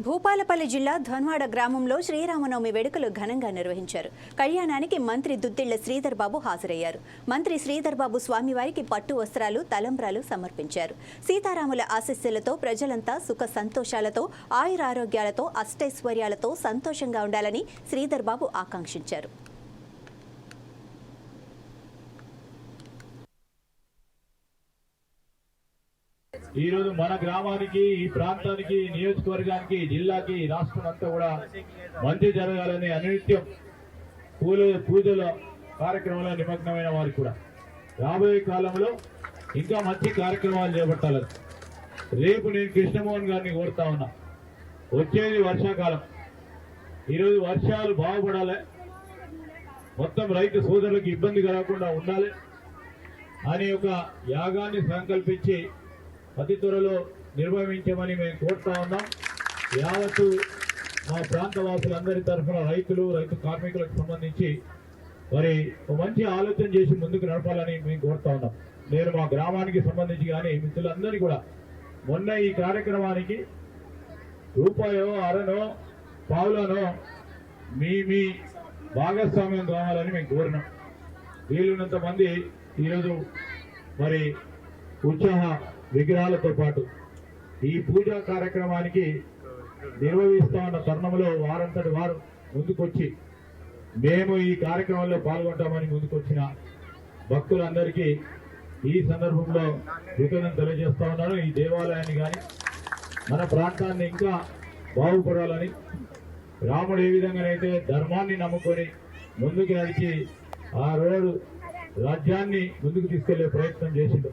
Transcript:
భూపాలపల్లి జిల్లా ధన్వాడ గ్రామంలో శ్రీరామనవమి వేడుకలు ఘనంగా నిర్వహించారు. కళ్యాణానికి మంత్రి దుద్దిళ్ళ శ్రీధర్ బాబు హాజరయ్యారు. మంత్రి శ్రీధర్ బాబు స్వామివారికి పట్టు వస్త్రాలు తలంబ్రాలు సమర్పించారు. సీతారాముల ఆశస్సులతో ప్రజలంతా సుఖ సంతోషాలతో ఆయురారోగ్యాలతో అష్టైశ్వర్యాలతో సంతోషంగా ఉండాలని శ్రీధర్ బాబు ఆకాంక్షించారు. ఈ రోజు మన గ్రామానికి ఈ ప్రాంతానికి నియోజకవర్గానికి జిల్లాకి రాష్ట్రం అంతా కూడా మంచి జరగాలని అనిత్యం పూల పూజల కార్యక్రమంలో నిమగ్నమైన వారికి కూడా. రాబోయే కాలంలో ఇంకా మంచి కార్యక్రమాలు చేపట్టాలని రేపు నేను కృష్ణమోహన్ గారిని కోరుతా ఉన్నా. వచ్చేది వర్షాకాలం. ఈరోజు వర్షాలు బాగుపడాలి. మొత్తం రైతు సోదరులకు ఇబ్బంది కలగకుండా ఉండాలి. అని ఒక యాగాన్ని సంకల్పించి అతి త్వరలో నిర్వహించమని మేము కోరుతా ఉన్నాం. యావత్తు మా ప్రాంత వాసులందరి తరఫున రైతులు రైతు కార్మికులకు సంబంధించి మరి ఒక మంచి ఆలోచన చేసి ముందుకు నడపాలని మేము కోరుతా ఉన్నాం. నేను మా గ్రామానికి సంబంధించి కానీ మిత్రులందరినీ కూడా మొన్న ఈ కార్యక్రమానికి రూపాయో అరనో పావులనో మీ మీ భాగస్వామ్యం కావాలని మేము కోరినాం. వీలున్నంత మంది ఈరోజు మరి ఉత్సాహ విగ్రహాలతో పాటు ఈ పూజా కార్యక్రమానికి నిర్వహిస్తా ఉన్న తరుణంలో వారంతటి వారు ముందుకొచ్చి మేము ఈ కార్యక్రమంలో పాల్గొంటామని ముందుకొచ్చిన భక్తులందరికీ ఈ సందర్భంలో కృతజ్ఞతలు తెలియజేస్తా ఉన్నాను. ఈ దేవాలయాన్ని కానీ మన ప్రాంతాన్ని ఇంకా బాగుపడాలని రాముడు ఏ విధంగానైతే ధర్మాన్ని నమ్ముకొని ముందుకు నడిచి ఆ రోజు రాజ్యాన్ని ముందుకు తీసుకెళ్ళే ప్రయత్నం చేసిండు.